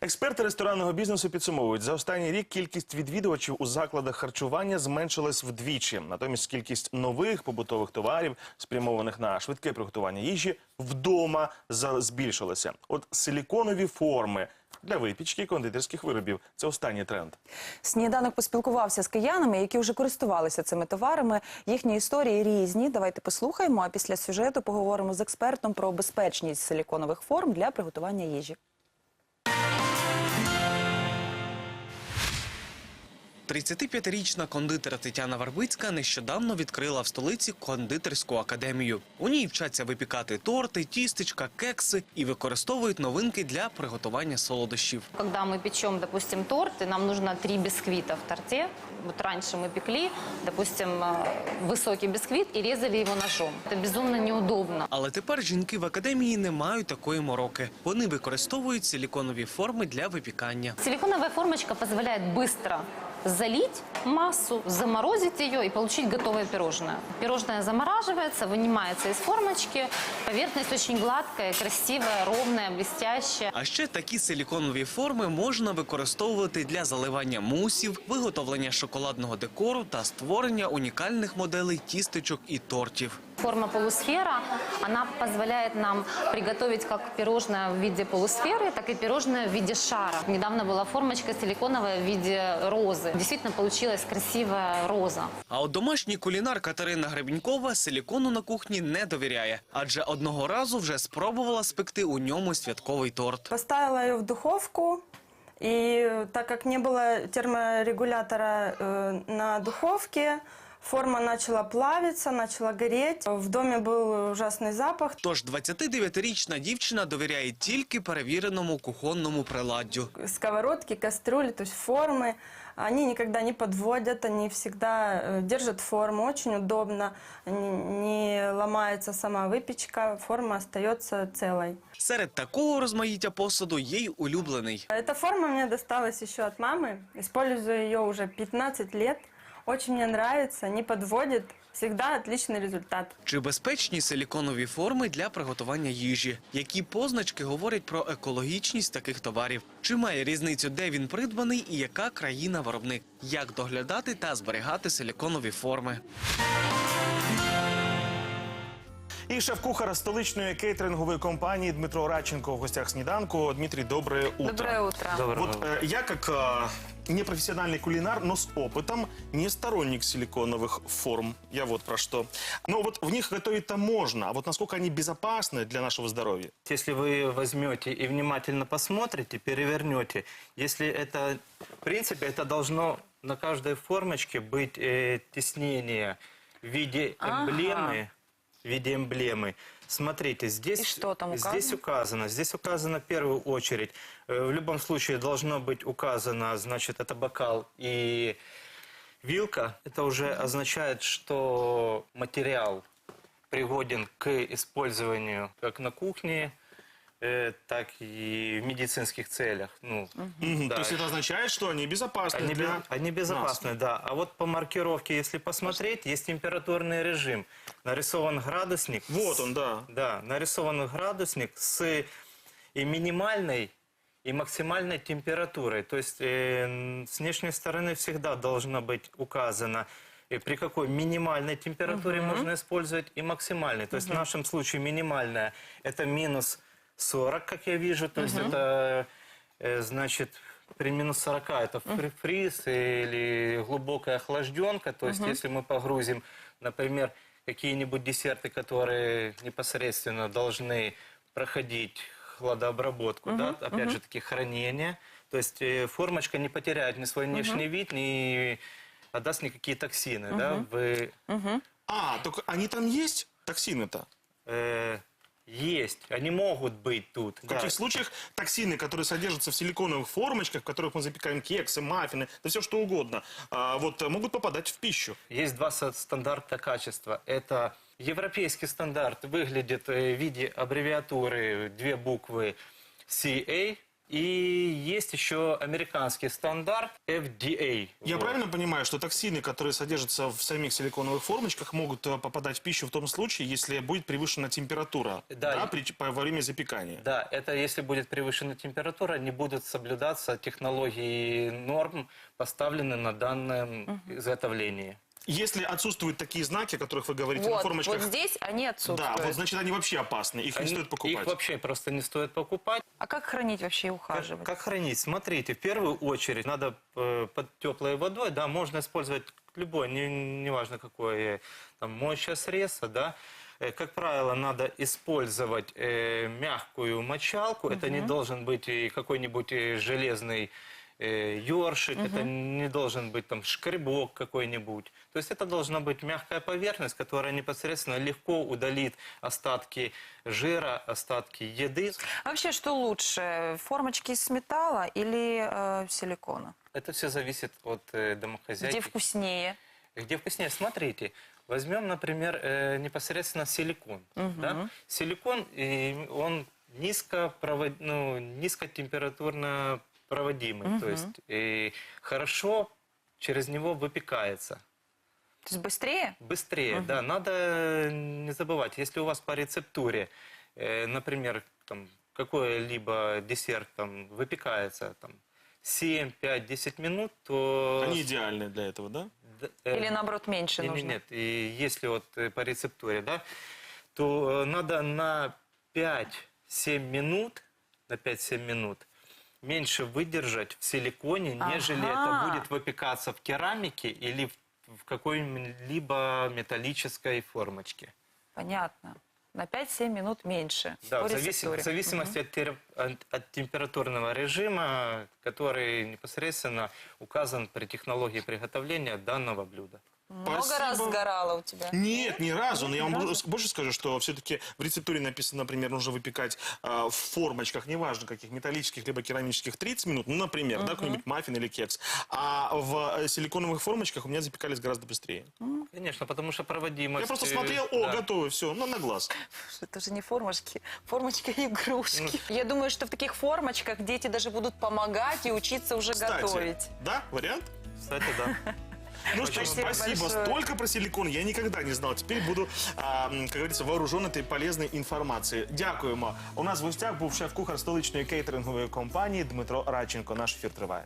Експерти ресторанного бізнесу підсумовують, за останній рік кількість відвідувачів у закладах харчування зменшилась вдвічі. Натомість кількість нових побутових товарів, спрямованих на швидке приготування їжі, вдома збільшилася. От силіконові форми для випічки кондитерських виробів це останній тренд. Сніданок поспілкувався з киянами, які вже користувалися цими товарами. Їхні історії різні. Давайте послухаємо. А після сюжету поговоримо з експертом про безпечність силіконових форм для приготування їжі. 35-річна кондитера Тетяна Варбицька нещодавно відкрила в столиці кондитерську академію. У ній вчаться випікати торти, тістечка, кекси і використовують новинки для приготування солодощів. Когда мы печем, допустим, торт, и нам нужно три бисквита в торте. Вот раньше мы пекли, допустим, э, высокий бисквит и резали его ножом. Это безумно неудобно. Але тепер жінки в академії не мають такої мороки. Вони використовують силіконові форми для випікання. Силиконовая формочка позволяет быстро залить массу, заморозить ее и получить готовое пирожное. Пирожное замораживается, вынимается из формочки. Поверхность очень гладкая, красивая, ровная, блестящая. А ще такі силіконові форми можна використовувати для заливання мусів, виготовлення шоколадного декору та створення унікальних моделей тістечок і тортів Форма полусфера, она позволяет нам приготовить как пирожное в виде полусферы, так и пирожное в виде шара. Недавно была формочка силиконовая в виде розы. Действительно получилась красивая роза. А от домашній кулінар Катерина Гребінькова силікону на кухні не довіряє, адже одного разу вже спробувала спекти у ньому святковий торт. Поставила ее в духовку, и так как не было терморегулятора э, на духовке, форма начала плавиться, начала гореть. В доме был ужасный запах. Тож 29-річна дівчина довіряє тільки перевіреному кухонному приладдю. Сковородки, кастрюли, то есть формы, они никогда не подводят, они всегда э, держат форму, очень удобно, не, не ломается сама выпечка, форма остается целой. Серед такого розмаїття посуду є й улюблений. Эта форма мне досталась еще от мамы. Использую ее уже 15 лет. Очень мне нравится, не подводит. Всегда отличный результат. Чи безпечні силіконові форми для приготування їжі? Які позначки говорять про екологічність таких товарів? Чи має різницю, де він придбаний і яка країна виробник? Як доглядати та зберігати силіконові форми? І шеф-кухар столичної кейтерингової компанії Дмитро Радченко в гостях сніданку. Дмитрий, доброе утро. Доброе утро. Вот э, я как э, непрофессиональный кулинар, но с опытом, не сторонник силиконовых форм. Я вот про что. Но вот в них готовить-то можно, а вот насколько они безопасны для нашего здоровья? Если вы возьмете и внимательно посмотрите, перевернете, если это, в принципе, это должно на каждой формочке быть э, теснение в виде Ага. в виде эмблемы. Смотрите, здесь, И что там указано? здесь указано, здесь указано в первую очередь. э, в любом случае должно быть указано, значит, это бокал и вилка. Это уже означает, что материал пригоден к использованию как на кухне, э, так и в медицинских целях. Ну, Мгм. да. То есть это означает, что они безопасны Они, для они безопасны, да. А вот по маркировке, если посмотреть, есть температурный режим. Нарисован градусник. Вот он, да. Да, нарисован градусник с и минимальной, и максимальной температурой. То есть э, н- с внешней стороны всегда должно быть указано, э, при какой минимальной температуре можно использовать, и максимальной. То есть в нашем случае минимальная – это минус 40, как я вижу. То есть это, э, значит, при минус 40 это фри- фриз или глубокая охлажденка. То есть если мы погрузим, например, какие-нибудь десерты, которые непосредственно должны проходить хладообработку, да, опять же таки хранение. То есть э, формочка не потеряет ни свой внешний вид, ни отдаст никакие токсины, да, в, А, только они там есть, токсины-то? э, есть, они могут быть тут. В да. каких случаях токсины, которые содержатся в силиконовых формочках, в которых мы запекаем кексы, маффины, да все что угодно, а, вот э, могут попадать в пищу? Есть два стандарта качества. Это европейский стандарт выглядит э, в виде аббревиатуры две буквы CA, И есть еще американский стандарт FDA. Я Вот. правильно понимаю, что токсины, которые содержатся в самих силиконовых формочках, могут э, попадать в пищу в том случае, если будет превышена температура Да. при- по- во время запекания? Да, это если будет превышена температура, не будут соблюдаться технологии норм, поставлены на данном изготовлении. Если отсутствуют такие знаки, о которых вы говорите на Вот, формочках, вот здесь они да, отсутствуют. вот значит они вообще опасны, их не Они- стоит покупать. Их вообще просто не стоит покупать. А как хранить вообще и Как, ухаживать? как хранить? Смотрите, в первую очередь надо э, под теплой водой, да, можно использовать любое, не, неважно какое, там, моющее средство, да. Э, Как правило, надо использовать э, мягкую мочалку. Это не должен быть и какой-нибудь э, железный э, ёршик, это не должен быть там шкребок какой-нибудь. То есть это должна быть мягкая поверхность, которая непосредственно легко удалит остатки жира, остатки еды. А вообще, что лучше, формочки из металла или э, силикона? Это все зависит от э, домохозяйки. Где вкуснее? Где вкуснее? Смотрите, возьмем, например, э, непосредственно силикон. Да? Силикон, и он низко ну, низкотемпературно проводимый, то есть и хорошо через него выпекается. То есть быстрее? Быстрее, да. Надо не забывать, если у вас по рецептуре, э, например, там, какой-либо десерт там, выпекается там, 7, 5, 10 минут, то... Они идеальны для этого, да? э, Или наоборот меньше не- нужно? Нет, и если вот э, по рецептуре, да, то э, надо на 5-7 минут, на 5-7 минут меньше выдержать в силиконе, нежели это Ага. будет выпекаться в керамике или в, в какой-либо металлической формочке. Понятно. На 5-7 минут меньше. Да, в, зависи- рецептуре. в зависимости от, тер- от- от температурного режима, который непосредственно указан при технологии приготовления данного блюда. Много раз Спасибо. сгорало у тебя? Нет, ни разу. Но я вам больше- больше скажу, что все-таки в рецептуре написано, например, нужно выпекать а, в формочках, неважно каких, металлических либо керамических, 30 минут, ну, например, да, какой-нибудь маффин или кекс. А в э, силиконовых формочках у меня запекались гораздо быстрее. Конечно, потому что проводимость... Я просто э, смотрел, о, да. готово, все, ну, на глаз. Это же не формочки, формочки и игрушки. Ну. Я думаю, что в таких формочках дети даже будут помогать и учиться уже Кстати, готовить. да, вариант? Кстати, да. Ну что, ж, Спасибо большое. Столько про силикон я никогда не знал. Теперь буду, а, как говорится, вооружен этой полезной інформацією. Дякуємо. У нас в гостях був шеф-кухар столичної кейтерингової компанії Дмитро Радченко. Наш ефір триває.